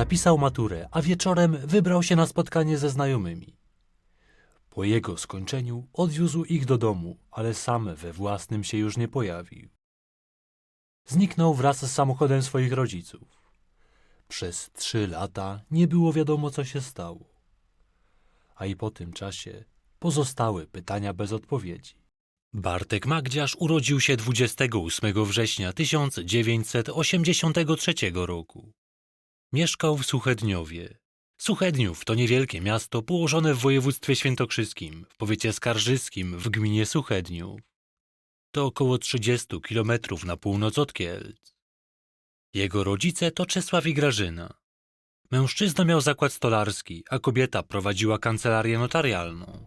Napisał maturę, a wieczorem wybrał się na spotkanie ze znajomymi. Po jego skończeniu odwiózł ich do domu, ale sam we własnym się już nie pojawił. Zniknął wraz z samochodem swoich rodziców. Przez trzy lata nie było wiadomo, co się stało. A i po tym czasie pozostały pytania bez odpowiedzi. Bartek Magdziarz urodził się 28 września 1983 roku. Mieszkał w Suchedniowie. Suchedniów to niewielkie miasto położone w województwie świętokrzyskim, w powiecie skarżyskim, w gminie Suchedniów. To około 30 kilometrów na północ od Kielc. Jego rodzice to Czesław i Grażyna. Mężczyzna miał zakład stolarski, a kobieta prowadziła kancelarię notarialną.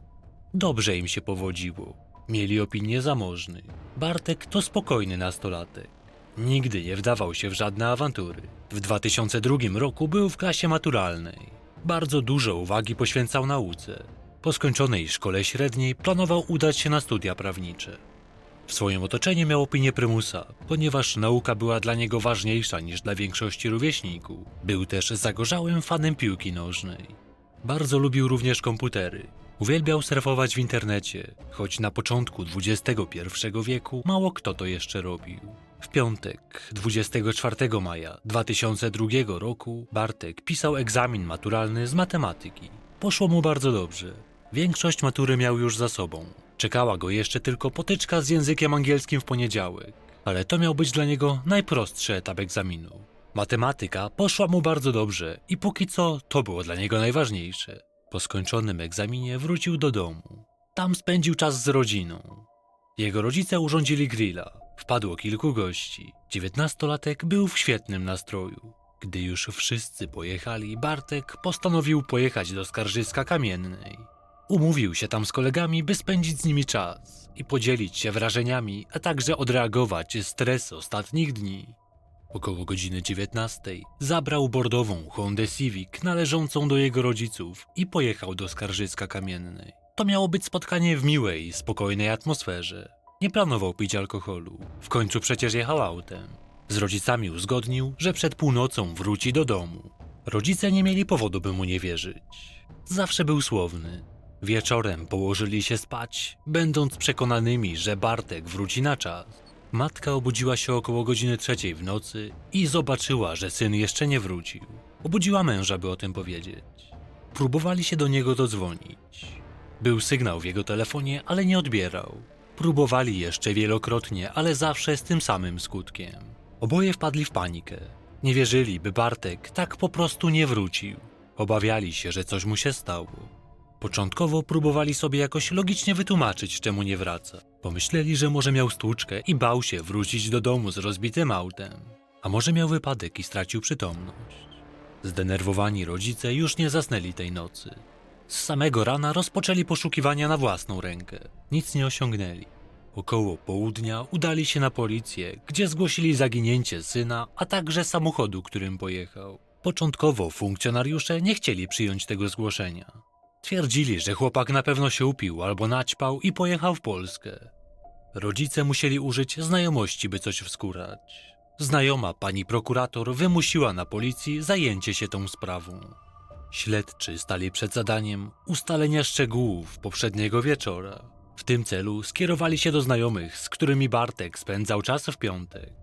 Dobrze im się powodziło. Mieli opinię zamożnych. Bartek to spokojny nastolatek. Nigdy nie wdawał się w żadne awantury. W 2002 roku był w klasie maturalnej. Bardzo dużo uwagi poświęcał nauce. Po skończonej szkole średniej planował udać się na studia prawnicze. W swoim otoczeniu miał opinię prymusa, ponieważ nauka była dla niego ważniejsza niż dla większości rówieśników. Był też zagorzałym fanem piłki nożnej. Bardzo lubił również komputery. Uwielbiał surfować w internecie, choć na początku XXI wieku mało kto to jeszcze robił. W piątek, 24 maja 2002 roku, Bartek pisał egzamin maturalny z matematyki. Poszło mu bardzo dobrze. Większość matury miał już za sobą. Czekała go jeszcze tylko potyczka z językiem angielskim w poniedziałek, ale to miał być dla niego najprostszy etap egzaminu. Matematyka poszła mu bardzo dobrze i póki co to było dla niego najważniejsze. Po skończonym egzaminie wrócił do domu. Tam spędził czas z rodziną. Jego rodzice urządzili grilla. Wpadło kilku gości. Dziewiętnastolatek był w świetnym nastroju. Gdy już wszyscy pojechali, Bartek postanowił pojechać do Skarżyska Kamiennej. Umówił się tam z kolegami, by spędzić z nimi czas i podzielić się wrażeniami, a także odreagować stres ostatnich dni. Około godziny 19 zabrał bordową Hondę Civic należącą do jego rodziców i pojechał do Skarżyska Kamiennej. To miało być spotkanie w miłej, spokojnej atmosferze. Nie planował pić alkoholu. W końcu przecież jechał autem. Z rodzicami uzgodnił, że przed północą wróci do domu. Rodzice nie mieli powodu, by mu nie wierzyć. Zawsze był słowny. Wieczorem położyli się spać, będąc przekonanymi, że Bartek wróci na czas. Matka obudziła się około godziny trzeciej w nocy i zobaczyła, że syn jeszcze nie wrócił. Obudziła męża, by o tym powiedzieć. Próbowali się do niego dodzwonić. Był sygnał w jego telefonie, ale nie odbierał. Próbowali jeszcze wielokrotnie, ale zawsze z tym samym skutkiem. Oboje wpadli w panikę. Nie wierzyli, by Bartek tak po prostu nie wrócił. Obawiali się, że coś mu się stało. Początkowo próbowali sobie jakoś logicznie wytłumaczyć, czemu nie wraca. Pomyśleli, że może miał stłuczkę i bał się wrócić do domu z rozbitym autem. A może miał wypadek i stracił przytomność. Zdenerwowani rodzice już nie zasnęli tej nocy. Z samego rana rozpoczęli poszukiwania na własną rękę. Nic nie osiągnęli. Około południa udali się na policję, gdzie zgłosili zaginięcie syna, a także samochodu, którym pojechał. Początkowo funkcjonariusze nie chcieli przyjąć tego zgłoszenia. Twierdzili, że chłopak na pewno się upił albo naćpał i pojechał w Polskę. Rodzice musieli użyć znajomości, by coś wskórać. Znajoma pani prokurator wymusiła na policji zajęcie się tą sprawą. Śledczy stali przed zadaniem ustalenia szczegółów poprzedniego wieczora. W tym celu skierowali się do znajomych, z którymi Bartek spędzał czas w piątek.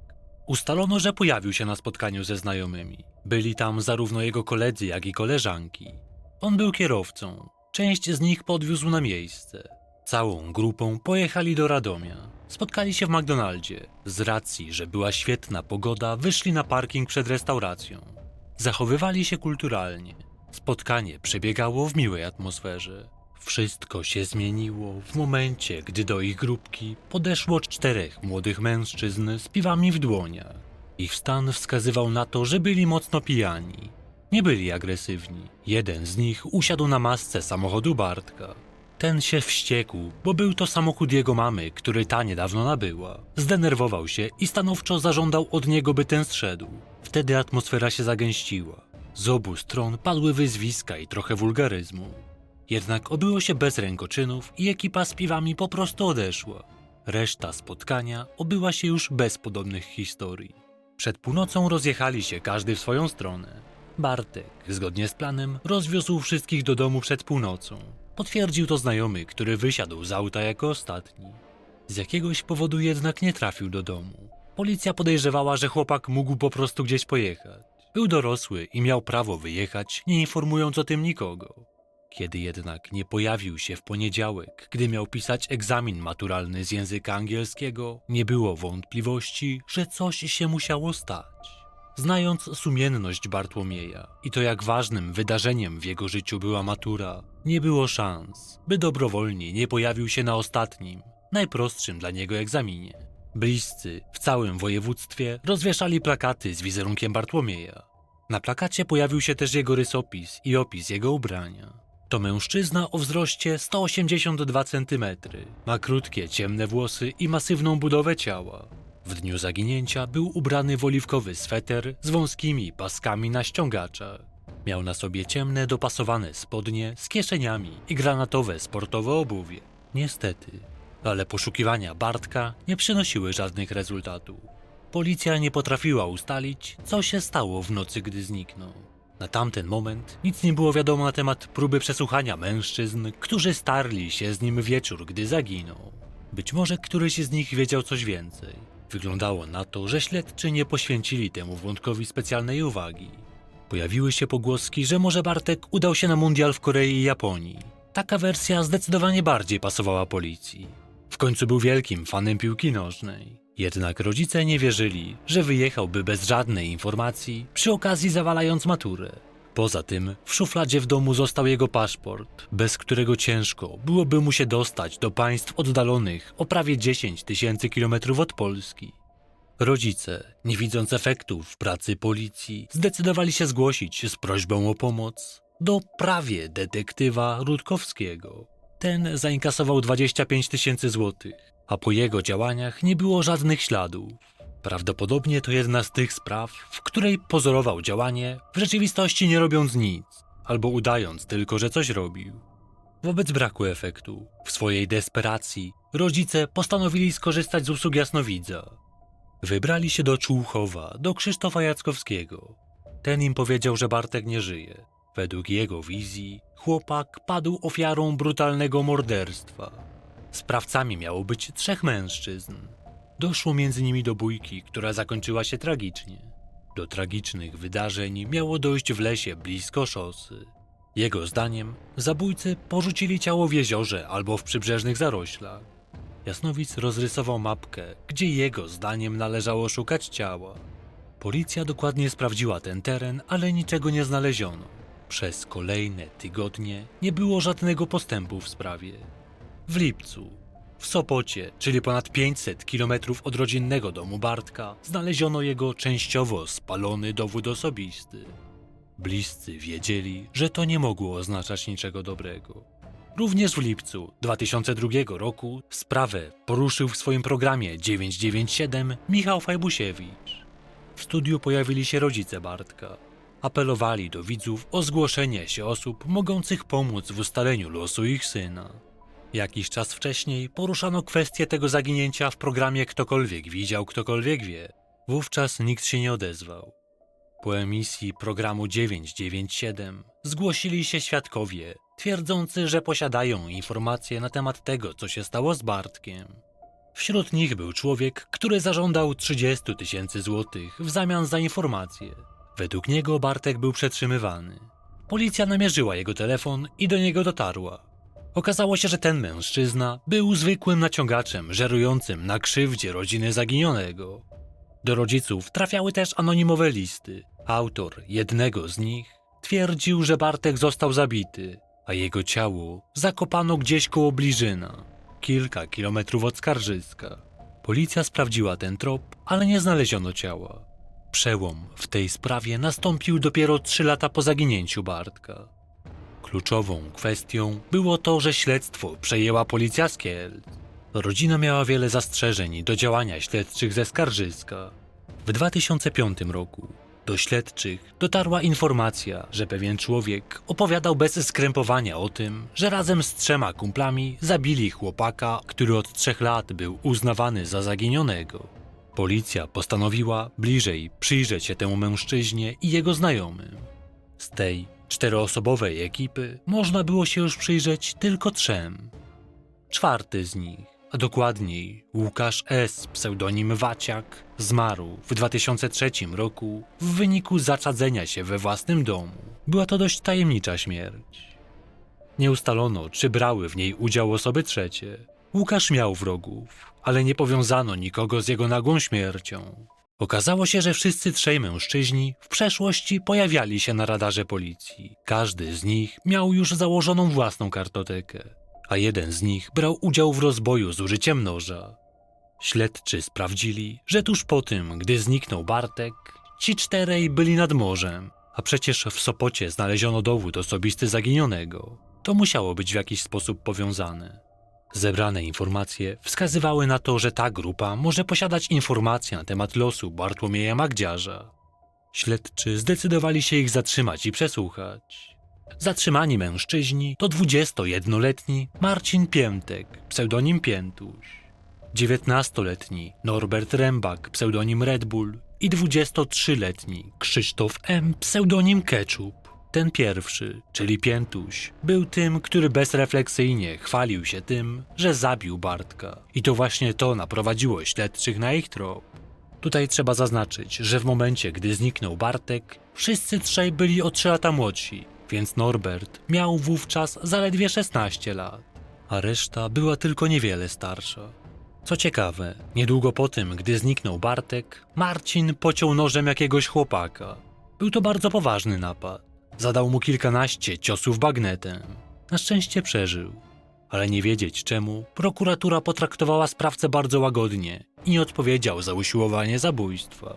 Ustalono, że pojawił się na spotkaniu ze znajomymi. Byli tam zarówno jego koledzy, jak i koleżanki. On był kierowcą. Część z nich podwiózł na miejsce. Całą grupą pojechali do Radomia. Spotkali się w McDonaldzie. Z racji, że była świetna pogoda, wyszli na parking przed restauracją. Zachowywali się kulturalnie. Spotkanie przebiegało w miłej atmosferze. Wszystko się zmieniło w momencie, gdy do ich grupki podeszło czterech młodych mężczyzn z piwami w dłoniach. Ich stan wskazywał na to, że byli mocno pijani. Nie byli agresywni. Jeden z nich usiadł na masce samochodu Bartka. Ten się wściekł, bo był to samochód jego mamy, który ta niedawno nabyła. Zdenerwował się i stanowczo zażądał od niego, by ten zszedł. Wtedy atmosfera się zagęściła. Z obu stron padły wyzwiska i trochę wulgaryzmu. Jednak obyło się bez rękoczynów i ekipa z piwami po prostu odeszła. Reszta spotkania obyła się już bez podobnych historii. Przed północą rozjechali się każdy w swoją stronę. Bartek, zgodnie z planem, rozwiózł wszystkich do domu przed północą. Potwierdził to znajomy, który wysiadł z auta jako ostatni. Z jakiegoś powodu jednak nie trafił do domu. Policja podejrzewała, że chłopak mógł po prostu gdzieś pojechać. Był dorosły i miał prawo wyjechać, nie informując o tym nikogo. Kiedy jednak nie pojawił się w poniedziałek, gdy miał pisać egzamin maturalny z języka angielskiego, nie było wątpliwości, że coś się musiało stać. Znając sumienność Bartłomieja i to jak ważnym wydarzeniem w jego życiu była matura, nie było szans, by dobrowolnie nie pojawił się na ostatnim, najprostszym dla niego egzaminie. Bliscy w całym województwie rozwieszali plakaty z wizerunkiem Bartłomieja. Na plakacie pojawił się też jego rysopis i opis jego ubrania. To mężczyzna o wzroście 182 cm. Ma krótkie, ciemne włosy i masywną budowę ciała. W dniu zaginięcia był ubrany w oliwkowy sweter z wąskimi paskami na ściągaczach. Miał na sobie ciemne, dopasowane spodnie z kieszeniami i granatowe sportowe obuwie. Niestety, ale poszukiwania Bartka nie przynosiły żadnych rezultatów. Policja nie potrafiła ustalić, co się stało w nocy, gdy zniknął. Na tamten moment nic nie było wiadomo na temat próby przesłuchania mężczyzn, którzy starli się z nim wieczór, gdy zaginął. Być może któryś z nich wiedział coś więcej. Wyglądało na to, że śledczy nie poświęcili temu wątkowi specjalnej uwagi. Pojawiły się pogłoski, że może Bartek udał się na mundial w Korei i Japonii. Taka wersja zdecydowanie bardziej pasowała policji. W końcu był wielkim fanem piłki nożnej. Jednak rodzice nie wierzyli, że wyjechałby bez żadnej informacji, przy okazji zawalając maturę. Poza tym, w szufladzie w domu został jego paszport, bez którego ciężko byłoby mu się dostać do państw oddalonych o prawie 10 tysięcy kilometrów od Polski. Rodzice, nie widząc efektów pracy policji, zdecydowali się zgłosić z prośbą o pomoc do prawie detektywa Rutkowskiego. Ten zainkasował 25 tysięcy złotych, a po jego działaniach nie było żadnych śladów. Prawdopodobnie to jedna z tych spraw, w której pozorował działanie, w rzeczywistości nie robiąc nic, albo udając tylko, że coś robił. Wobec braku efektu, w swojej desperacji, rodzice postanowili skorzystać z usług jasnowidza. Wybrali się do Człuchowa, do Krzysztofa Jackowskiego. Ten im powiedział, że Bartek nie żyje. Według jego wizji, chłopak padł ofiarą brutalnego morderstwa. Sprawcami miało być trzech mężczyzn. Doszło między nimi do bójki, która zakończyła się tragicznie. Do tragicznych wydarzeń miało dojść w lesie blisko szosy. Jego zdaniem zabójcy porzucili ciało w jeziorze albo w przybrzeżnych zaroślach. Jasnowic rozrysował mapkę, gdzie jego zdaniem należało szukać ciała. Policja dokładnie sprawdziła ten teren, ale niczego nie znaleziono. Przez kolejne tygodnie nie było żadnego postępu w sprawie. W lipcu, w Sopocie, czyli ponad 500 kilometrów od rodzinnego domu Bartka, znaleziono jego częściowo spalony dowód osobisty. Bliscy wiedzieli, że to nie mogło oznaczać niczego dobrego. Również w lipcu 2002 roku sprawę poruszył w swoim programie 997 Michał Fajbusiewicz. W studiu pojawili się rodzice Bartka. Apelowali do widzów o zgłoszenie się osób mogących pomóc w ustaleniu losu ich syna. Jakiś czas wcześniej poruszano kwestię tego zaginięcia w programie Ktokolwiek widział, ktokolwiek wie. Wówczas nikt się nie odezwał. Po emisji programu 997 zgłosili się świadkowie, twierdzący, że posiadają informacje na temat tego, co się stało z Bartkiem. Wśród nich był człowiek, który zażądał 30 tysięcy złotych w zamian za informacje. Według niego Bartek był przetrzymywany. Policja namierzyła jego telefon i do niego dotarła. Okazało się, że ten mężczyzna był zwykłym naciągaczem żerującym na krzywdzie rodziny zaginionego. Do rodziców trafiały też anonimowe listy. Autor jednego z nich twierdził, że Bartek został zabity, a jego ciało zakopano gdzieś koło Bliżyna, kilka kilometrów od Skarżyska. Policja sprawdziła ten trop, ale nie znaleziono ciała. Przełom w tej sprawie nastąpił dopiero trzy lata po zaginięciu Bartka. Kluczową kwestią było to, że śledztwo przejęła policja z. Rodzina miała wiele zastrzeżeń do działania śledczych ze Skarżyska. W 2005 roku do śledczych dotarła informacja, że pewien człowiek opowiadał bez skrępowania o tym, że razem z trzema kumplami zabili chłopaka, który od trzech lat był uznawany za zaginionego. Policja postanowiła bliżej przyjrzeć się temu mężczyźnie i jego znajomym. Z tej czteroosobowej ekipy można było się już przyjrzeć tylko trzem. Czwarty z nich, a dokładniej Łukasz S., pseudonim Waciak, zmarł w 2003 roku w wyniku zaczadzenia się we własnym domu. Była to dość tajemnicza śmierć. Nie ustalono, czy brały w niej udział osoby trzecie. Łukasz miał wrogów, ale nie powiązano nikogo z jego nagłą śmiercią. Okazało się, że wszyscy trzej mężczyźni w przeszłości pojawiali się na radarze policji. Każdy z nich miał już założoną własną kartotekę, a jeden z nich brał udział w rozboju z użyciem noża. Śledczy sprawdzili, że tuż po tym, gdy zniknął Bartek, ci czterej byli nad morzem, a przecież w Sopocie znaleziono dowód osobisty zaginionego. To musiało być w jakiś sposób powiązane. Zebrane informacje wskazywały na to, że ta grupa może posiadać informacje na temat losu Bartłomieja Magdziarza. Śledczy zdecydowali się ich zatrzymać i przesłuchać. Zatrzymani mężczyźni to 21-letni Marcin Piętek, pseudonim Piętuś, 19-letni Norbert Rębak, pseudonim Red Bull i 23-letni Krzysztof M., pseudonim Ketchup. Ten pierwszy, czyli Piętuś, był tym, który bezrefleksyjnie chwalił się tym, że zabił Bartka. I to właśnie to naprowadziło śledczych na ich trop. Tutaj trzeba zaznaczyć, że w momencie, gdy zniknął Bartek, wszyscy trzej byli o 3 lata młodsi, więc Norbert miał wówczas zaledwie 16 lat, a reszta była tylko niewiele starsza. Co ciekawe, niedługo po tym, gdy zniknął Bartek, Marcin pociął nożem jakiegoś chłopaka. Był to bardzo poważny napad. Zadał mu kilkanaście ciosów bagnetem. Na szczęście przeżył. Ale nie wiedzieć czemu, prokuratura potraktowała sprawcę bardzo łagodnie i nie odpowiedział za usiłowanie zabójstwa.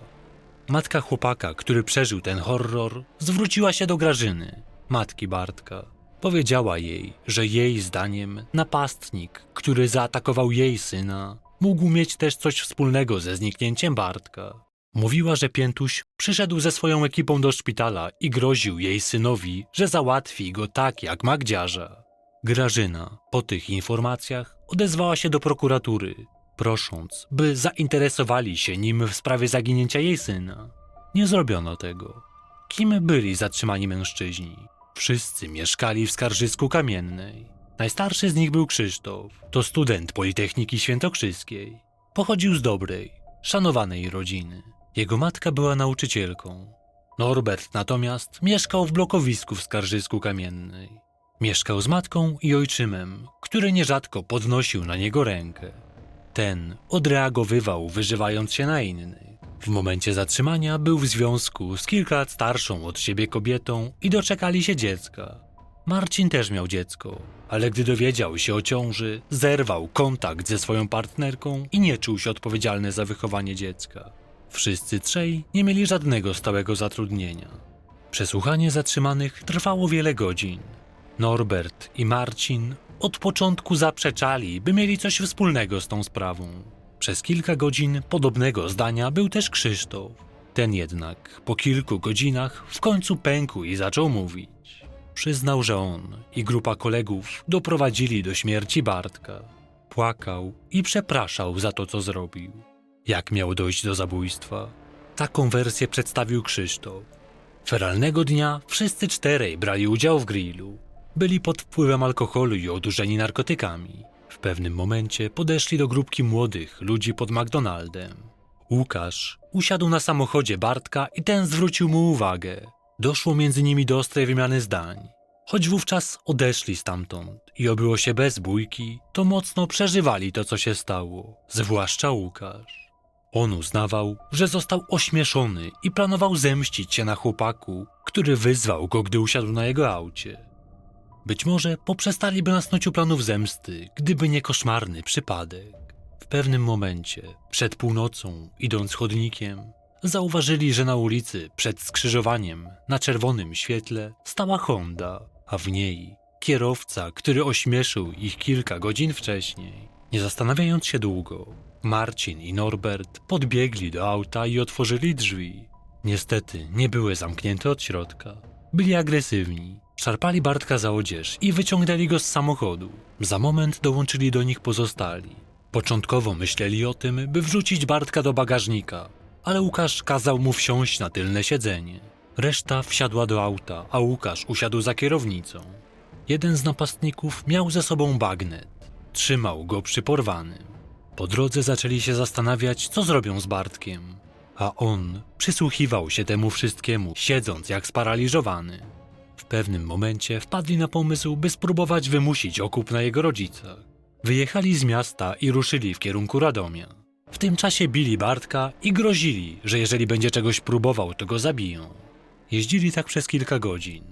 Matka chłopaka, który przeżył ten horror, zwróciła się do Grażyny, matki Bartka. Powiedziała jej, że jej zdaniem napastnik, który zaatakował jej syna, mógł mieć też coś wspólnego ze zniknięciem Bartka. Mówiła, że Piętuś przyszedł ze swoją ekipą do szpitala i groził jej synowi, że załatwi go tak jak Magdziarza. Grażyna po tych informacjach odezwała się do prokuratury, prosząc, by zainteresowali się nim w sprawie zaginięcia jej syna. Nie zrobiono tego. Kim byli zatrzymani mężczyźni? Wszyscy mieszkali w Skarżysku Kamiennej. Najstarszy z nich był Krzysztof. To student Politechniki Świętokrzyskiej. Pochodził z dobrej, szanowanej rodziny. Jego matka była nauczycielką. Norbert natomiast mieszkał w blokowisku w Skarżysku Kamiennej. Mieszkał z matką i ojczymem, który nierzadko podnosił na niego rękę. Ten odreagowywał, wyżywając się na innych. W momencie zatrzymania był w związku z kilka lat starszą od siebie kobietą i doczekali się dziecka. Marcin też miał dziecko, ale gdy dowiedział się o ciąży, zerwał kontakt ze swoją partnerką i nie czuł się odpowiedzialny za wychowanie dziecka. Wszyscy trzej nie mieli żadnego stałego zatrudnienia. Przesłuchanie zatrzymanych trwało wiele godzin. Norbert i Marcin od początku zaprzeczali, by mieli coś wspólnego z tą sprawą. Przez kilka godzin podobnego zdania był też Krzysztof. Ten jednak po kilku godzinach w końcu pękł i zaczął mówić. Przyznał, że on i grupa kolegów doprowadzili do śmierci Bartka. Płakał i przepraszał za to, co zrobił. Jak miał dojść do zabójstwa? Taką wersję przedstawił Krzysztof. Feralnego dnia wszyscy czterej brali udział w grillu. Byli pod wpływem alkoholu i odurzeni narkotykami. W pewnym momencie podeszli do grupki młodych ludzi pod McDonaldem. Łukasz usiadł na samochodzie Bartka i ten zwrócił mu uwagę. Doszło między nimi do ostrej wymiany zdań. Choć wówczas odeszli stamtąd i obyło się bez bójki, to mocno przeżywali to, co się stało, zwłaszcza Łukasz. On uznawał, że został ośmieszony i planował zemścić się na chłopaku, który wyzwał go, gdy usiadł na jego aucie. Być może poprzestaliby na snuciu planów zemsty, gdyby nie koszmarny przypadek. W pewnym momencie, przed północą, idąc chodnikiem, zauważyli, że na ulicy, przed skrzyżowaniem, na czerwonym świetle, stała Honda, a w niej kierowca, który ośmieszył ich kilka godzin wcześniej. Nie zastanawiając się długo, Marcin i Norbert podbiegli do auta i otworzyli drzwi. Niestety nie były zamknięte od środka. Byli agresywni. Szarpali Bartka za odzież i wyciągnęli go z samochodu. Za moment dołączyli do nich pozostali. Początkowo myśleli o tym, by wrzucić Bartka do bagażnika, ale Łukasz kazał mu wsiąść na tylne siedzenie. Reszta wsiadła do auta, a Łukasz usiadł za kierownicą. Jeden z napastników miał ze sobą bagnet. Trzymał go przyporwanym. Po drodze zaczęli się zastanawiać, co zrobią z Bartkiem. A on przysłuchiwał się temu wszystkiemu, siedząc jak sparaliżowany. W pewnym momencie wpadli na pomysł, by spróbować wymusić okup na jego rodzicach. Wyjechali z miasta i ruszyli w kierunku Radomia. W tym czasie bili Bartka i grozili, że jeżeli będzie czegoś próbował, to go zabiją. Jeździli tak przez kilka godzin.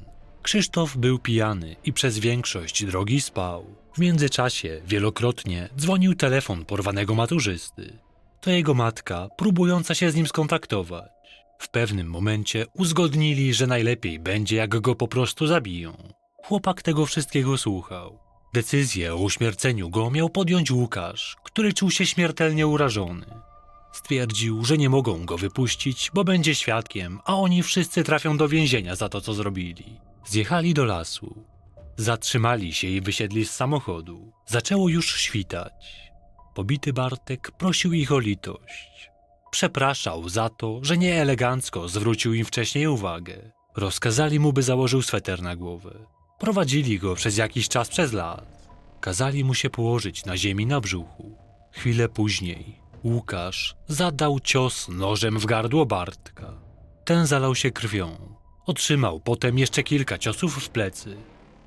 Krzysztof był pijany i przez większość drogi spał. W międzyczasie wielokrotnie dzwonił telefon porwanego maturzysty. To jego matka, próbująca się z nim skontaktować. W pewnym momencie uzgodnili, że najlepiej będzie, jak go po prostu zabiją. Chłopak tego wszystkiego słuchał. Decyzję o uśmierceniu go miał podjąć Łukasz, który czuł się śmiertelnie urażony. Stwierdził, że nie mogą go wypuścić, bo będzie świadkiem, a oni wszyscy trafią do więzienia za to, co zrobili. Zjechali do lasu. Zatrzymali się i wysiedli z samochodu. Zaczęło już świtać. Pobity Bartek prosił ich o litość. Przepraszał za to, że nieelegancko zwrócił im wcześniej uwagę. Rozkazali mu, by założył sweter na głowę. Prowadzili go przez jakiś czas przez las. Kazali mu się położyć na ziemi na brzuchu. Chwilę później Łukasz zadał cios nożem w gardło Bartka. Ten zalał się krwią. Otrzymał potem jeszcze kilka ciosów w plecy.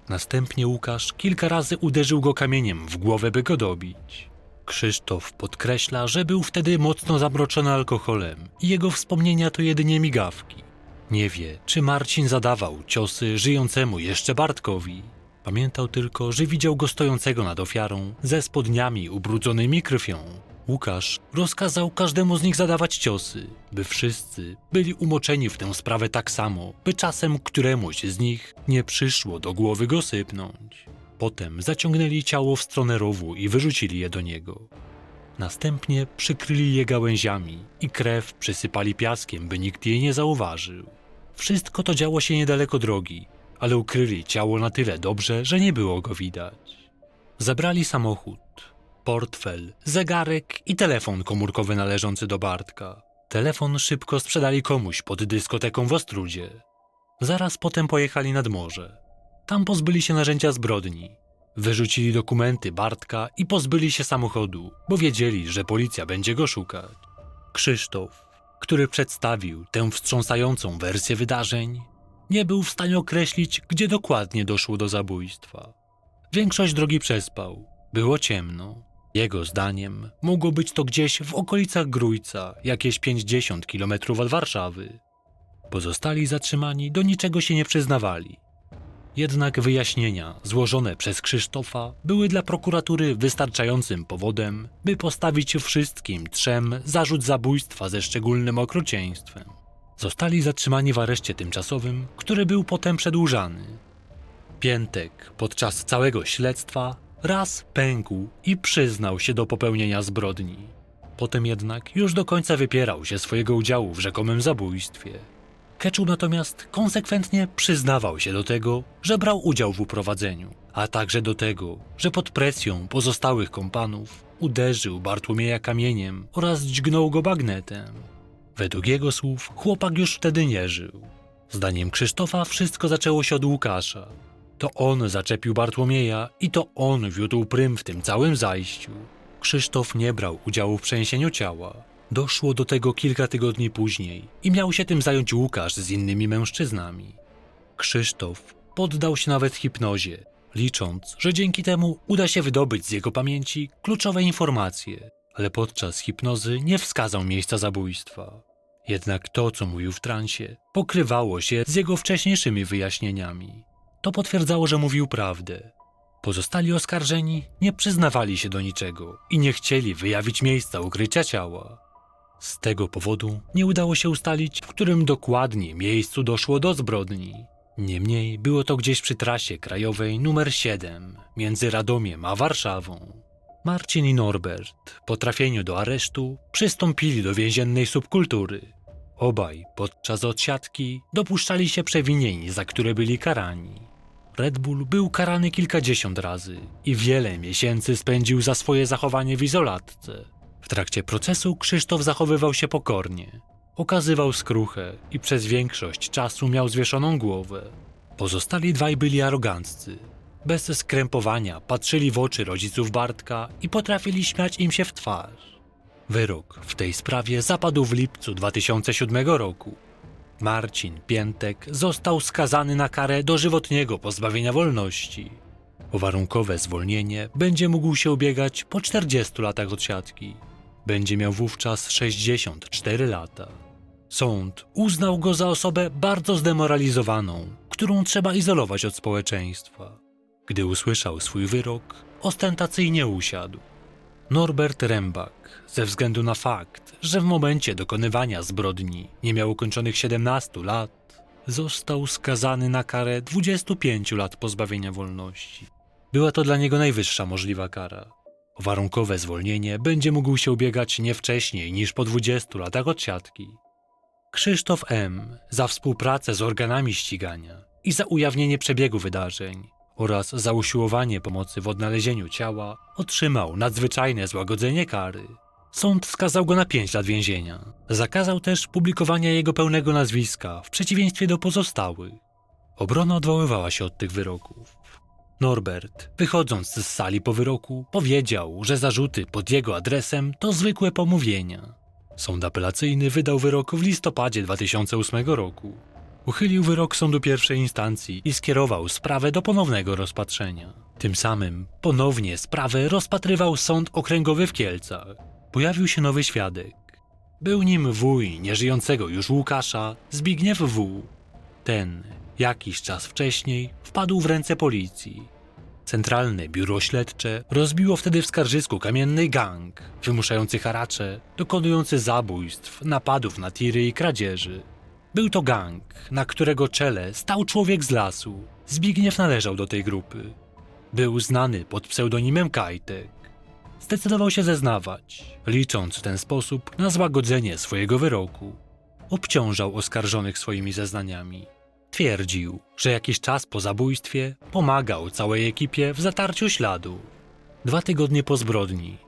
Następnie Łukasz kilka razy uderzył go kamieniem w głowę, by go dobić. Krzysztof podkreśla, że był wtedy mocno zamroczony alkoholem i jego wspomnienia to jedynie migawki. Nie wie, czy Marcin zadawał ciosy żyjącemu jeszcze Bartkowi. Pamiętał tylko, że widział go stojącego nad ofiarą ze spodniami ubrudzonymi krwią. Łukasz rozkazał każdemu z nich zadawać ciosy, by wszyscy byli umoczeni w tę sprawę tak samo, by czasem któremuś z nich nie przyszło do głowy go sypnąć. Potem zaciągnęli ciało w stronę rowu i wyrzucili je do niego. Następnie przykryli je gałęziami i krew przysypali piaskiem, by nikt jej nie zauważył. Wszystko to działo się niedaleko drogi, ale ukryli ciało na tyle dobrze, że nie było go widać. Zabrali samochód, portfel, zegarek i telefon komórkowy należący do Bartka. Telefon szybko sprzedali komuś pod dyskoteką w Ostrudzie. Zaraz potem pojechali nad morze. Tam pozbyli się narzędzia zbrodni. Wyrzucili dokumenty Bartka i pozbyli się samochodu, bo wiedzieli, że policja będzie go szukać. Krzysztof, który przedstawił tę wstrząsającą wersję wydarzeń, nie był w stanie określić, gdzie dokładnie doszło do zabójstwa. Większość drogi przespał. Było ciemno. Jego zdaniem mogło być to gdzieś w okolicach Grójca, jakieś 50 kilometrów od Warszawy. Pozostali zatrzymani do niczego się nie przyznawali. Jednak wyjaśnienia złożone przez Krzysztofa były dla prokuratury wystarczającym powodem, by postawić wszystkim trzem zarzut zabójstwa ze szczególnym okrucieństwem. Zostali zatrzymani w areszcie tymczasowym, który był potem przedłużany. Piętek podczas całego śledztwa raz pękł i przyznał się do popełnienia zbrodni. Potem jednak już do końca wypierał się swojego udziału w rzekomym zabójstwie. Keczu natomiast konsekwentnie przyznawał się do tego, że brał udział w uprowadzeniu, a także do tego, że pod presją pozostałych kompanów uderzył Bartłomieja kamieniem oraz dźgnął go bagnetem. Według jego słów chłopak już wtedy nie żył. Zdaniem Krzysztofa wszystko zaczęło się od Łukasza. To on zaczepił Bartłomieja i to on wiódł prym w tym całym zajściu. Krzysztof nie brał udziału w przeniesieniu ciała. Doszło do tego kilka tygodni później i miał się tym zająć Łukasz z innymi mężczyznami. Krzysztof poddał się nawet hipnozie, licząc, że dzięki temu uda się wydobyć z jego pamięci kluczowe informacje, ale podczas hipnozy nie wskazał miejsca zabójstwa. Jednak to, co mówił w transie, pokrywało się z jego wcześniejszymi wyjaśnieniami. To potwierdzało, że mówił prawdę. Pozostali oskarżeni nie przyznawali się do niczego i nie chcieli wyjawić miejsca ukrycia ciała. Z tego powodu nie udało się ustalić, w którym dokładnie miejscu doszło do zbrodni. Niemniej było to gdzieś przy trasie krajowej numer 7 między Radomiem a Warszawą. Marcin i Norbert po trafieniu do aresztu przystąpili do więziennej subkultury. Obaj podczas odsiadki dopuszczali się przewinień, za które byli karani. Red Bull był karany kilkadziesiąt razy i wiele miesięcy spędził za swoje zachowanie w izolatce. W trakcie procesu Krzysztof zachowywał się pokornie. okazywał skruchę i przez większość czasu miał zwieszoną głowę. Pozostali dwaj byli aroganccy. Bez skrępowania patrzyli w oczy rodziców Bartka i potrafili śmiać im się w twarz. Wyrok w tej sprawie zapadł w lipcu 2007 roku. Marcin Piętek został skazany na karę dożywotniego pozbawienia wolności. O warunkowe zwolnienie będzie mógł się ubiegać po 40 latach odsiadki. Będzie miał wówczas 64 lata. Sąd uznał go za osobę bardzo zdemoralizowaną, którą trzeba izolować od społeczeństwa. Gdy usłyszał swój wyrok, ostentacyjnie usiadł. Norbert Rembak, ze względu na fakt, że w momencie dokonywania zbrodni nie miał ukończonych 17 lat, został skazany na karę 25 lat pozbawienia wolności. Była to dla niego najwyższa możliwa kara. O warunkowe zwolnienie będzie mógł się ubiegać nie wcześniej niż po 20 latach odsiadki. Krzysztof M. za współpracę z organami ścigania i za ujawnienie przebiegu wydarzeń oraz za usiłowanie pomocy w odnalezieniu ciała otrzymał nadzwyczajne złagodzenie kary. Sąd skazał go na 5 lat więzienia. Zakazał też publikowania jego pełnego nazwiska w przeciwieństwie do pozostałych. Obrona odwoływała się od tych wyroków. Norbert, wychodząc z sali po wyroku, powiedział, że zarzuty pod jego adresem to zwykłe pomówienia. Sąd apelacyjny wydał wyrok w listopadzie 2008 roku. Uchylił wyrok sądu pierwszej instancji i skierował sprawę do ponownego rozpatrzenia. Tym samym ponownie sprawę rozpatrywał sąd okręgowy w Kielcach. Pojawił się nowy świadek. Był nim wuj nieżyjącego już Łukasza, Zbigniew W. Ten, jakiś czas wcześniej, wpadł w ręce policji. Centralne Biuro Śledcze rozbiło wtedy w Skarżysku kamienny gang, wymuszający haracze, dokonujący zabójstw, napadów na tiry i kradzieży. Był to gang, na którego czele stał człowiek z lasu. Zbigniew należał do tej grupy. Był znany pod pseudonimem Kajtek. Zdecydował się zeznawać, licząc w ten sposób na złagodzenie swojego wyroku. Obciążał oskarżonych swoimi zeznaniami. Twierdził, że jakiś czas po zabójstwie pomagał całej ekipie w zatarciu śladu. Dwa tygodnie po zbrodni,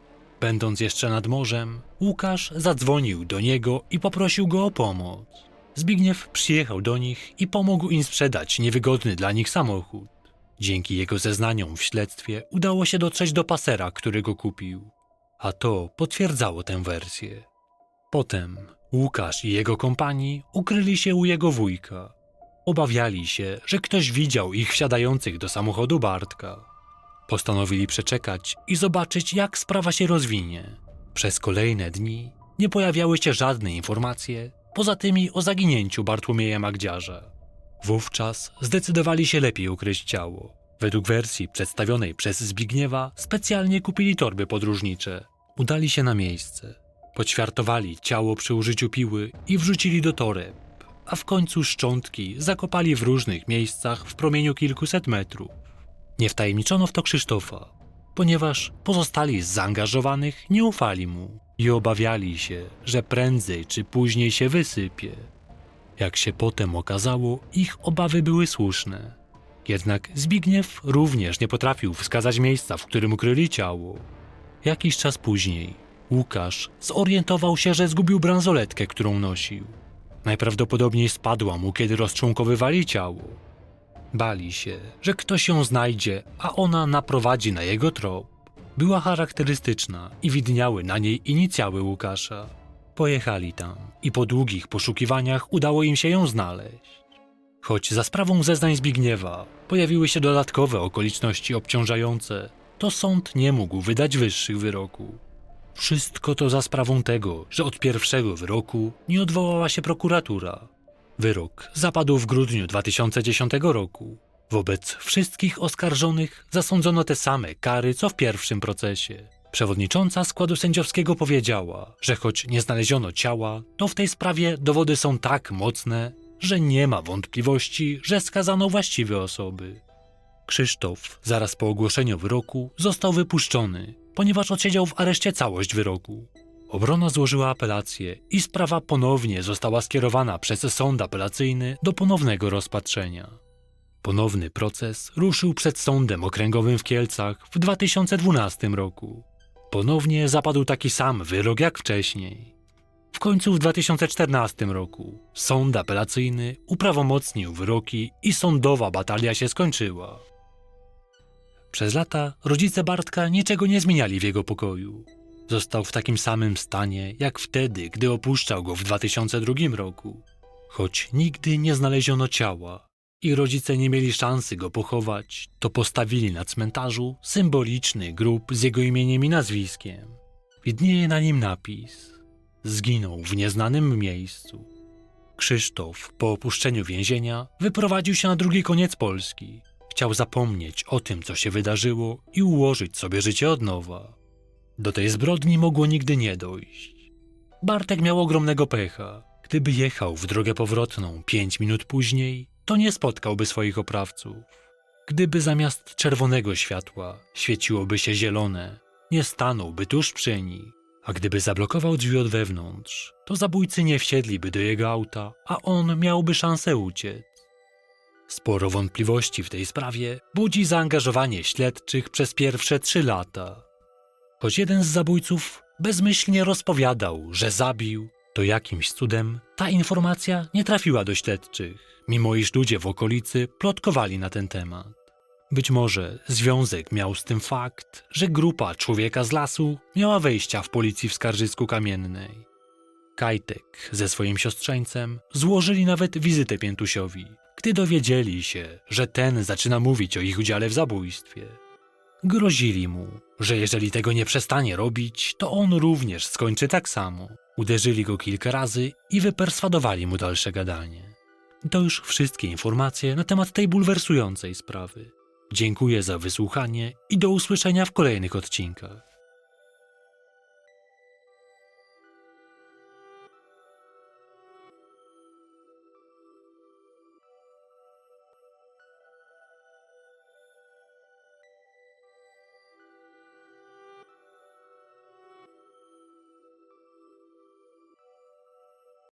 będąc jeszcze nad morzem, Łukasz zadzwonił do niego i poprosił go o pomoc. Zbigniew przyjechał do nich i pomógł im sprzedać niewygodny dla nich samochód. Dzięki jego zeznaniom w śledztwie udało się dotrzeć do pasera, który go kupił. A to potwierdzało tę wersję. Potem Łukasz i jego kompanii ukryli się u jego wujka. Obawiali się, że ktoś widział ich wsiadających do samochodu Bartka. Postanowili przeczekać i zobaczyć, jak sprawa się rozwinie. Przez kolejne dni nie pojawiały się żadne informacje, poza tymi o zaginięciu Bartłomieja Magdziarza. Wówczas zdecydowali się lepiej ukryć ciało. Według wersji przedstawionej przez Zbigniewa specjalnie kupili torby podróżnicze. Udali się na miejsce. Poćwiartowali ciało przy użyciu piły i wrzucili do toreb, a w końcu szczątki zakopali w różnych miejscach w promieniu kilkuset metrów. Nie wtajemniczono w to Krzysztofa, ponieważ pozostali z zaangażowanych nie ufali mu i obawiali się, że prędzej czy później się wysypie. Jak się potem okazało, ich obawy były słuszne. Jednak Zbigniew również nie potrafił wskazać miejsca, w którym ukryli ciało. Jakiś czas później Łukasz zorientował się, że zgubił bransoletkę, którą nosił. Najprawdopodobniej spadła mu, kiedy rozczłonkowywali ciało. Bali się, że ktoś ją znajdzie, a ona naprowadzi na jego trop. Była charakterystyczna i widniały na niej inicjały Łukasza. Pojechali tam i po długich poszukiwaniach udało im się ją znaleźć. Choć za sprawą zeznań Zbigniewa pojawiły się dodatkowe okoliczności obciążające, to sąd nie mógł wydać wyższych wyroków. Wszystko to za sprawą tego, że od pierwszego wyroku nie odwołała się prokuratura. Wyrok zapadł w grudniu 2010 roku. Wobec wszystkich oskarżonych zasądzono te same kary co w pierwszym procesie. Przewodnicząca składu sędziowskiego powiedziała, że choć nie znaleziono ciała, to w tej sprawie dowody są tak mocne, że nie ma wątpliwości, że skazano właściwe osoby. Krzysztof zaraz po ogłoszeniu wyroku został wypuszczony, ponieważ odsiedział w areszcie całość wyroku. Obrona złożyła apelację i sprawa ponownie została skierowana przez sąd apelacyjny do ponownego rozpatrzenia. Ponowny proces ruszył przed sądem okręgowym w Kielcach w 2012 roku. Ponownie zapadł taki sam wyrok jak wcześniej. W końcu w 2014 roku sąd apelacyjny uprawomocnił wyroki i sądowa batalia się skończyła. Przez lata rodzice Bartka niczego nie zmieniali w jego pokoju. Został w takim samym stanie jak wtedy, gdy opuszczał go w 2002 roku. Choć nigdy nie znaleziono ciała i rodzice nie mieli szansy go pochować, to postawili na cmentarzu symboliczny grób z jego imieniem i nazwiskiem. Widnieje na nim napis: Zginął w nieznanym miejscu. Krzysztof po opuszczeniu więzienia wyprowadził się na drugi koniec Polski. Chciał zapomnieć o tym, co się wydarzyło i ułożyć sobie życie od nowa. Do tej zbrodni mogło nigdy nie dojść. Bartek miał ogromnego pecha. Gdyby jechał w drogę powrotną pięć minut później, to nie spotkałby swoich oprawców. Gdyby zamiast czerwonego światła świeciłoby się zielone, nie stanąłby tuż przy nich. A gdyby zablokował drzwi od wewnątrz, to zabójcy nie wsiedliby do jego auta, a on miałby szansę uciec. Sporo wątpliwości w tej sprawie budzi zaangażowanie śledczych przez pierwsze trzy lata. Choć jeden z zabójców bezmyślnie rozpowiadał, że zabił, to jakimś cudem ta informacja nie trafiła do śledczych, mimo iż ludzie w okolicy plotkowali na ten temat. Być może związek miał z tym fakt, że grupa człowieka z lasu miała wejścia w policji w Skarżysku Kamiennej. Kajtek ze swoim siostrzeńcem złożyli nawet wizytę Piętusiowi, gdy dowiedzieli się, że ten zaczyna mówić o ich udziale w zabójstwie. Grozili mu, że jeżeli tego nie przestanie robić, to on również skończy tak samo. Uderzyli go kilka razy i wyperswadowali mu dalsze gadanie. To już wszystkie informacje na temat tej bulwersującej sprawy. Dziękuję za wysłuchanie i do usłyszenia w kolejnych odcinkach.